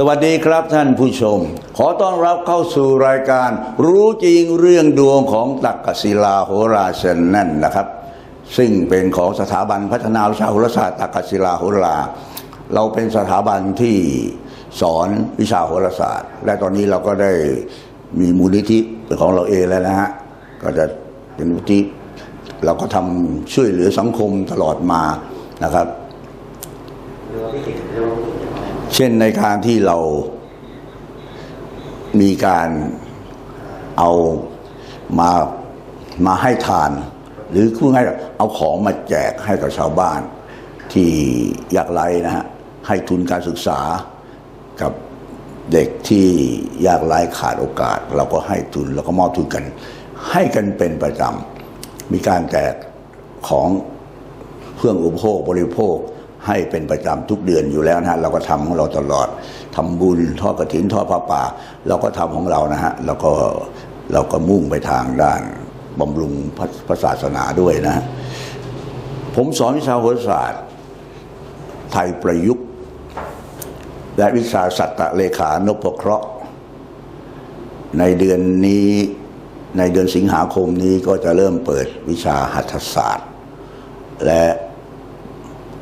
สวัสดีครับท่านผู้ชม ขอต้อนรับเข้าสู่รายการ รู้จริงเรื่องดวงของตักกศิลาโหราชนั่นนะครับ ซึ่งเป็นของสถาบันพัฒนาวิชาโหราศาสตร์ตักกศิลาโหรา เราเป็นสถาบันที่สอนวิชาโหราศาสตร์ และตอนนี้เราก็ได้มีมูลนิธิเป็นของเราเองแล้วนะฮะก็จะเป็นมูลนิธิเราก็ทำช่วยเหลือสังคมตลอดมานะครับ เช่นในการที่เรามีการเอามามาให้ทาน หรือพูดง่ายเอาของมาแจกให้กับชาวบ้าน ที่ยากไร้นะฮะให้ทุนการศึกษากับเด็กที่ยากไร้ขาดโอกาส เราก็ให้ทุนแล้วก็มอบทุนกัน ให้กันเป็นประจำมีการแจกของเครื่องอุปโภคบริโภค ให้เป็นประจำทุกเดือนอยู่แล้วนะฮะเราก็ทำของเราตลอดทำบุญทอดกระถินทอดผ้าป่า เราก็ทำของเรานะฮะแล้วก็เราก็มุ่งไปทางด้านบำรุงพระพระศาสนาด้วยนะ ผมสอนวิชาโหราศาสตร์ ไทยประยุกต์ และวิชาสัตตะเลขานพเคราะห์ ในเดือนนี้ในเดือนสิงหาคมนี้ก็จะเริ่มเปิดวิชาหัตถศาสตร์ และ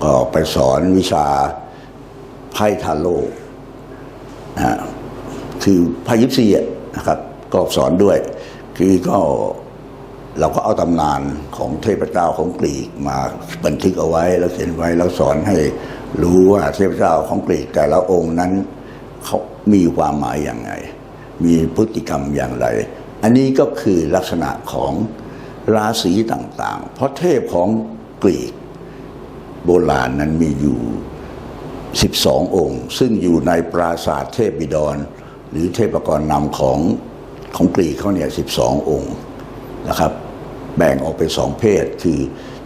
ก็ไปสอนวิชาไพ่ทาโร่นะฮะคือไพ่ยิปซีนะครับ ก็สอนด้วย คือก็เราก็เอาตำนานของเทพเจ้าของกรีกมาบันทึกเอาไว้แล้วเขียนไว้แล้วสอนให้รู้ว่าเทพเจ้าของกรีกแต่ละองค์นั้นเขามีความหมายอย่างไรมีพฤติกรรมอย่างไร อันนี้ก็คือลักษณะของราศีต่างๆ เพราะเทพของกรีก โบราณนั้นมีอยู่ 12 องค์ ซึ่งอยู่ในปราสาทเทพบิดร หรือเทพกรนำของของกรีกเขาเนี่ย 12 องค์นะครับ แบ่งออกเป็นสองเพศคือ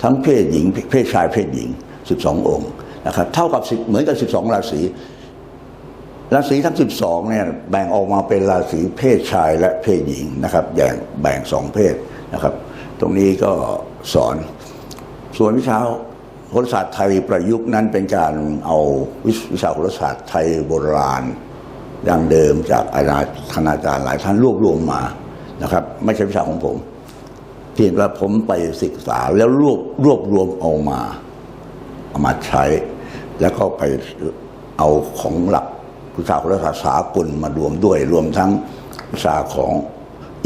ทั้งเพศหญิง เพศชายเพศหญิง 12 องค์นะครับเท่ากับ10เหมือนกับ 12 ราศีราศีทั้ง 12เนี่ยแบ่งออกมาเป็นราศีเพศชายและเพศหญิงนะครับแบ่งแบ่งสองเพศนะครับ ตรงนี้ก็สอนส่วนวิชา โหราศาสตร์ไทยประยุกต์นั้นเป็นการเอาวิชาโหราศาสตร์ไทยโบราณดังเดิมจากอาจารย์คณาจารย์หลายท่านรวบรวมมานะครับ ไม่ใช่วิชาของผมเพียงแต่ผมไปศึกษาแล้วรวบรวบรวมเอามาเอามาใช้ แล้วก็ไปเอาของหลักวิชาโหราศาสตร์สากลมารวมด้วย รวมทั้งวิชาของ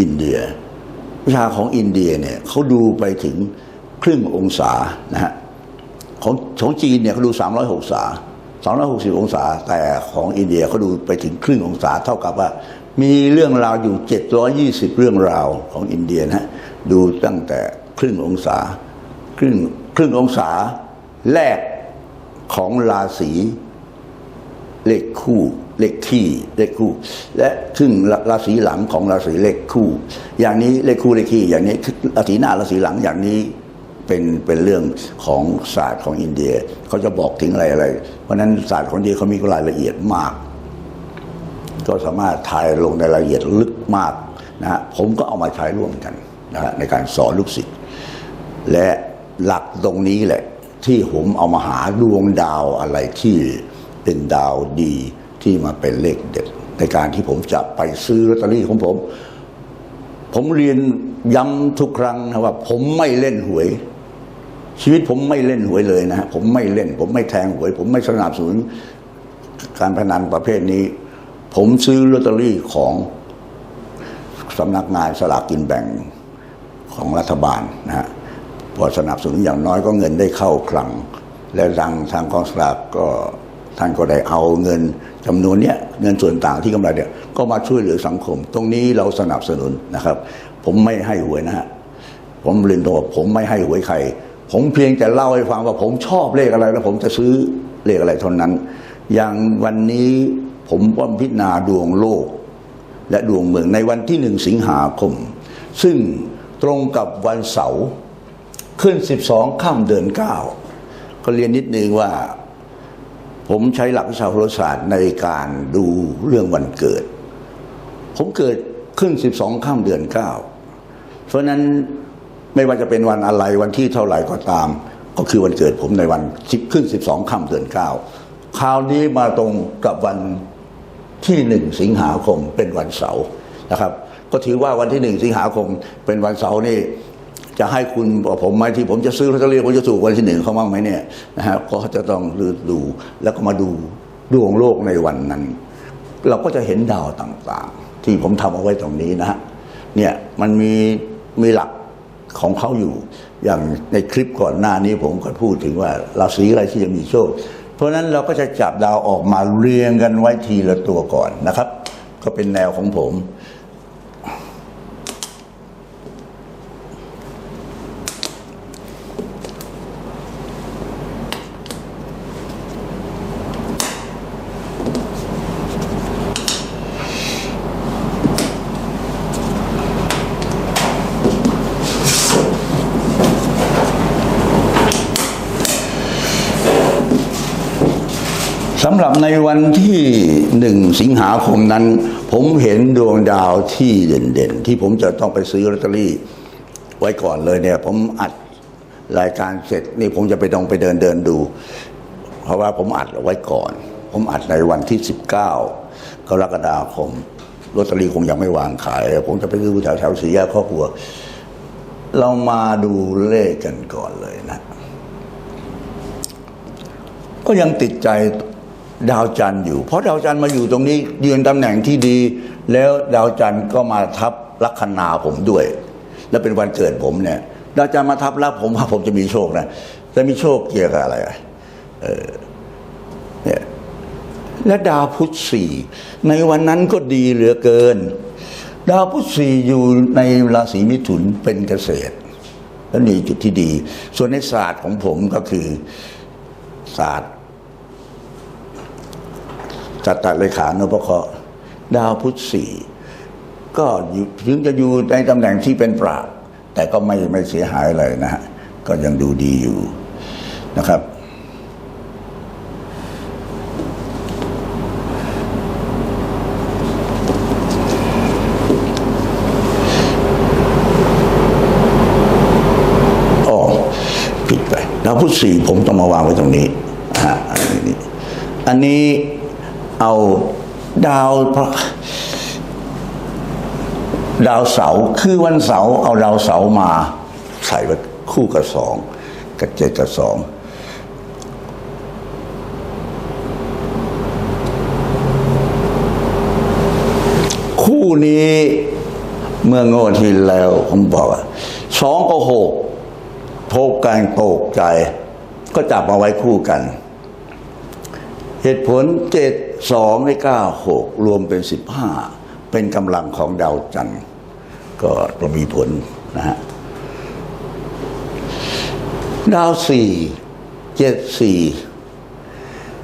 อินเดีย วิชาของอินเดียเนี่ยเขาดูไปถึงครึ่งองศานะฮะ ของของจีนเนี่ยเขาดู 300องศา360 องศา แต่ของอินเดียเขาดูไปถึงครึ่งองศาเท่ากับว่า มีเรื่องราวอยู่ 720 เรื่องราวของอินเดียนะดูตั้งแต่ครึ่งองศา ครึ่งครึ่งองศาแรกของราศีเลขคู่เลขขี้เลขคู่ และครึ่งราศีหลังของราศีเลขคู่ อย่างนี้เลขคู่เลขขี้อย่างนี้ราศีหน้าราศีหลังอย่างนี้ เป็นเป็นเรื่องของศาสตร์ของอินเดียเขาจะบอกถึงอะไรอะไร เพราะนั้นศาสตร์ของอินเดียเขามีรายละเอียดมาก ก็สามารถถ่ายลงในรายละเอียดลึกมากนะฮะผมก็เอามาใช้ร่วมกันนะฮะในการสอนลูกศิษย์และหลักตรงนี้แหละ ที่ผมเอามาหาดวงดาวอะไรที่เป็นดาวดีที่มาเป็นเลขเด็ดในการที่ผมจะไปซื้อลอตเตอรี่ของผม ผมเรียนย้ำทุกครั้งนะว่า ผมไม่เล่นหวย ชีวิตผมไม่เล่นหวยเลยนะฮะผมไม่เล่น ผมไม่แทงหวย ผมไม่สนับสนุนการพนันประเภทนี้ ผมซื้อลอตเตอรี่ของสำนักงานสลากกินแบ่งของรัฐบาลนะฮะพอสนับสนุนอย่างน้อยก็เงินได้เข้าคลัง และทางทางกองสลากก็ท่านก็ได้เอาเงินจำนวนเนี้ยเงินส่วนต่างที่กำไรเนี่ยก็มาช่วยเหลือสังคม ตรงนี้เราสนับสนุนนะครับ ผมไม่ให้หวยนะฮะผมเรียนตัวผมไม่ให้หวยใคร ผมเพียงแต่เล่าให้ฟังว่าผมชอบเลขอะไร แล้วผมจะซื้อเลขอะไรเท่านั้น อย่างวันนี้ผมว่าพิจารณาดวงโลก และดวงเมืองในวันที่หนึ่งสิงหาคม ซึ่งตรงกับวันเสาร์ขึ้น 12ข้ามเดือน9 ก็เรียนนิดนึงว่า ผมใช้หลักวิชาโหราศาสตร์ในการดูเรื่องวันเกิด ผมเกิดขึ้น 12ข้ามเดือน 9 เพราะฉะนั้น ไม่ว่าจะเป็นวันอะไรวันที่เท่าไหร่ก็ตาม ก็คือวันเกิดผมในวัน10ขึ้น12ค่ำเดือน9คราวนี้มาตรงกับวันที่หนึ่งสิงหาคมเป็นวันเสาร์นะครับ ก็ถือว่าวันที่หนึ่งสิงหาคมเป็นวันเสาร์นี่จะให้คุณบอกผมไหมที่ผมจะซื้อลอตเตอรี่ผมจะถูกวันที่หนึ่งเขาบ้างไหมเนี่ยนะฮะก็จะต้องดูแล้วก็มาดูดวงโลกในวันนั้น เราก็จะเห็นดาวต่างๆ ที่ผมทำเอาไว้ตรงนี้นะฮะเนี่ยมันมีมีหลัก ของเขาอยู่ อย่างในคลิปก่อนหน้านี้ผมก็พูดถึงว่าราศีอะไรที่จะมีโชค เพราะฉะนั้นเราก็จะจับดาวออกมาเรียงกันไว้ทีละตัวก่อนนะครับ ก็เป็นแนวของผม สำหรับในวันที่หนึ่งสิงหาคมนั้น ผมเห็นดวงดาวที่เด่นๆ ที่ผมจะต้องไปซื้อลอตเตอรี่ ไว้ก่อนเลยเนี่ย ผมอัดรายการเสร็จนี่ผมจะไปต้องไปเดินเดินดู เพราะว่าผมอัดไว้ก่อน ผมอัดในวันที่ 19กรกฎาคมลอตเตอรี่คงยังไม่วางขาย ผมจะไปซื้อแถวแถวสี่แยกครอบครัว เรามาดูเลขกันก่อนเลยนะ ก็ยังติดใจ ดาวจันทร์อยู่ เพราะดาวจันทร์มาอยู่ตรงนี้ยืนตำแหน่งที่ดี แล้วดาวจันทร์ก็มาทับลัคนาผมด้วย และเป็นวันเกิดผมเนี่ยดาวจันทร์มาทับล้วผมว่าผมจะมีโชคนะจะมีโชคเกี่ยวกับอะไรเออเนี่ยและดาวพุธสี่ในวันนั้นก็ดีเหลือเกิน ดาวพุธสี่อยู่ในราศีมิถุนเป็นเกษตรแล้วมีจุดที่ดี ส่วนในศาสตร์ของผมก็คือศาสตร์ จัตตาเลขานุปเคราะห์ดาวพุธสี่ก็ถึงจะอยู่ในตำแหน่งที่เป็นประแต่ก็ไม่ไม่เสียหายอะไรนะฮะก็ยังดูดีอยู่นะครับ อ๋อผิดไปดาวพุธสี่ผมต้องมาวางไว้ตรงนี้ฮะอันนี้อันนี้ เอาดาวพระดาวเสาร์คือวันเสาร์เอาดาวเสาร์มาใส่ไว้คู่กับสองกับเจ็ดกับสองคู่นี้เมื่องวดที่แล้วผมบอกว่าสองกับหกพบกันตกใจ ก็จับมาไว้คู่กัน เหตุผลเจ็ดสองในเก้าหกรวมเป็นสิบห้าเป็นกำลังของดาวจันทร์ก็จะมีผลนะฮะดาวสี่เจ็ดสี่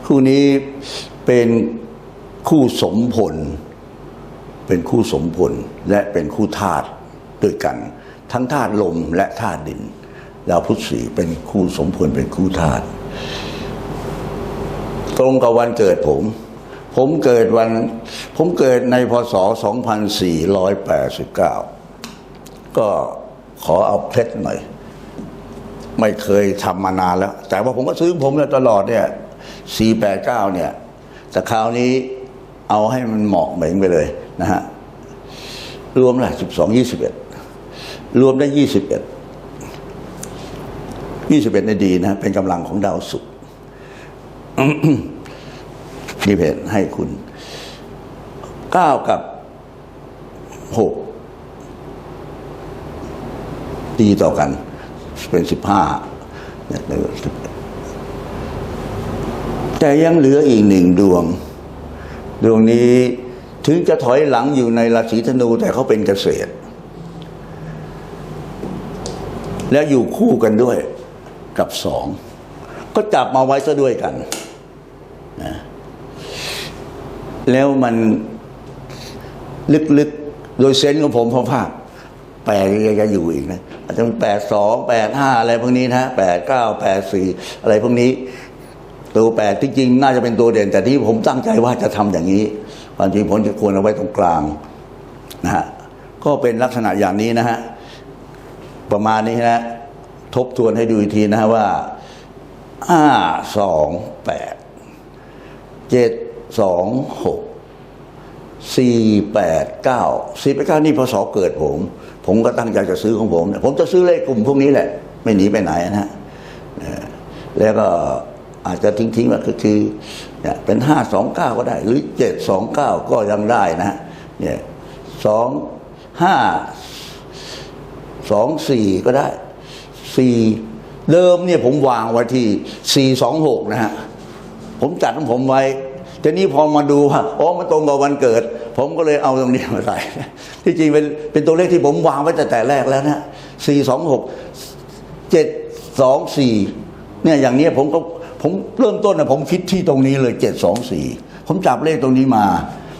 คู่นี้เป็นคู่สมผล เป็นคู่สมผลและเป็นคู่ธาตุด้วยกัน ทั้งธาตุลมและธาตุดิน ดาวพุธสีเป็นคู่สมผลเป็นคู่ธาตุ ตรงกับวันเกิดผม ผมเกิดวัน ผมเกิดในพศ 2489 ก็ขอเอาเพชรหน่อย ไม่เคยทำมานานแล้ว แต่ว่าผมก็ซื้อผมเนี่ยตลอดเนี่ย 489 เนี่ย แต่คราวนี้เอาให้มันเหมาะเหม่งไปเลยนะฮะ รวมละ12 21 รวมได้ 21 21ในดีนะ เป็นกำลังของดาวศุกร์ นี่เพจให้คุณ9กับ6ดีต่อกัน เป็น15เนี่ยแต่ยังเหลืออีกหนึ่งดวง ดวงนี้ถึงจะถอยหลังอยู่ในราศีธนูแต่เขาเป็นเกษตร แล้วอยู่คู่กันด้วยกับสอง ก็จับมาไว้ซะด้วยกันนะ แล้วมันลึกๆ โดยเซนส์ของผมพอภาพแปดจะอยู่อีกนะอาจจะเป็นแปดสองแปดห้าอะไรพวกนี้นะแปดเก้าแปดสี่อะไรพวกนี้ ตัวแปดที่จริงน่าจะเป็นตัวเด่น แต่ที่ผมตั้งใจว่าจะทำอย่างนี้ความจริงผมจะควรเอาไว้ตรงกลางนะฮะก็เป็นลักษณะอย่างนี้นะฮะประมาณนี้นะทบทวนให้ดูอีกทีนะฮะว่าห้าสองแปดเจ็ด สองหกสี่แปดเก้าสี่แปดเก้านี่พศเกิดผม ผมก็ตั้งใจจะซื้อของผมผมจะซื้อเลขกลุ่มพวกนี้แหละ ไม่หนีไปไหนนะฮะแล้วก็อาจจะทิ้งๆว่าก็คือเนี่ยเป็นห้าสองเก้าก็ได้ หรือเจ็ดสองเก้าก็ยังได้นะฮะเนี่ยสองห้าสองสี่ก็ได้สี่เดิมเนี่ยผมวางไว้ที่สี่สองหกนะฮะผมจัดของผมไว้ ทีนี้พอมาดูว่าอ๋อมันตรงกับวันเกิด ผมก็เลยเอาตรงนี้มาใส่ที่จริงเป็นเป็นตัวเลขที่ผมวางไว้แต่แต่แรกแล้วนะสี่สองหกเจ็ดสองสี่เนี่ยอย่างนี้ผมก็ผมเริ่มต้นนะผมคิดที่ตรงนี้เลยเจ็ดสองสี่ผมจับเลขตรงนี้มา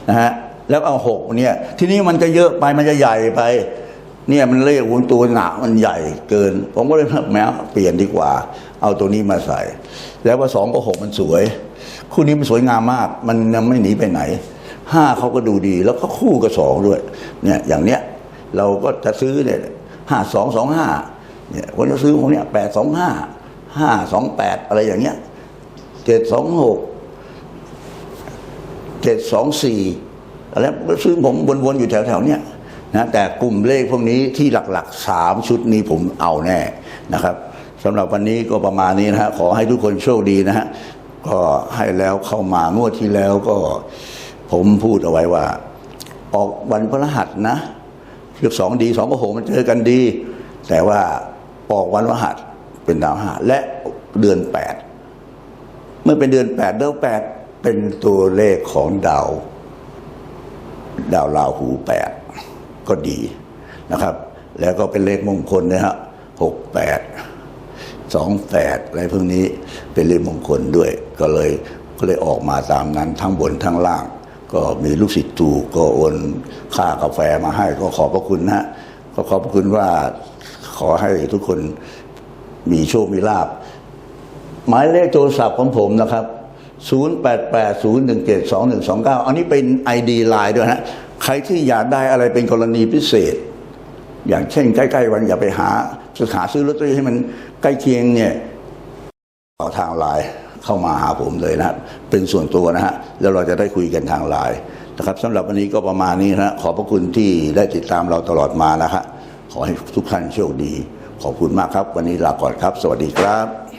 นะฮะแล้วเอาหกเนี่ยทีนี้มันจะเยอะไปมันจะใหญ่ไป เนี่ยมันเลขหุนตัวหนามันใหญ่เกิน ผมก็เลยแม้เปลี่ยนดีกว่า เอาตัวนี้มาใส่ แล้วว่าสองกับหกมันสวย คู่นี้มันสวยงามมาก มันยังไม่หนีไปไหนห้าเขาก็ดูดี แล้วก็คู่กับสองด้วย เนี่ยอย่างเนี้ยเราก็จะซื้อเนี่ยห้าสองสองห้าเนี่ยคนจะซื้อของเนี่ยแปดสองห้าห้าสองแปดอะไรอย่างเงี้ยเจ็ดสองหกเจ็ดสองสี่อะไรซึ่งผมวนๆอยู่แถวๆเนี้ยนะแต่กลุ่มเลขพวกนี้ที่หลักๆสามชุดนี้ผมเอาแน่นะครับสำหรับวันนี้ก็ประมาณนี้นะฮะขอให้ทุกคนโชคดีนะฮะ ก็ให้แล้วเข้ามางวดที่แล้วก็ผมพูดเอาไว้ว่า ออกวันพฤหัสนะเรียกสองดีสองกับหกมันเจอกันดี แต่ว่าออกวันพฤหัสเป็นดาวห้าและเดือนแปดเมื่อเป็นเดือนแปดเดือนแปดเป็นตัวเลขของดาว ดาวราหูแปดก็ดีนะครับ แล้วก็เป็นเลขมงคลนะฮะหกแปด สองแปดอะไรพวกนี้เป็นเลขมงคลด้วย ก็เลยก็เลยออกมาตามนั้นทั้งบนทั้งล่าง ก็มีลูกศิษย์ถูกก็โอนค่ากาแฟมาให้ก็ขอบพระคุณนะฮะก็ขอบพระคุณว่าขอให้ทุกคนมีโชคมีลาภหมายเลขโทรศัพท์ของผมนะครับ 0880172129 อันนี้เป็น ID ไลน์ด้วยนะใครที่อยากได้อะไรเป็นกรณีพิเศษ อย่างเช่นใกล้ ๆ วันอย่าไปหา จะหาซื้อลอตเตอรี่ให้มันใกล้เคียงเนี่ยเอาทางไลน์เข้ามาหาผมเลยนะเป็นส่วนตัวนะฮะแล้วเราจะได้คุยกันทางไลน์นะครับสำหรับวันนี้ก็ประมาณนี้นะฮะขอบพระคุณที่ได้ติดตามเราตลอดมานะฮะขอให้ทุกท่านโชคดี ขอบคุณมากครับ วันนี้ลาก่อนครับ สวัสดีครับ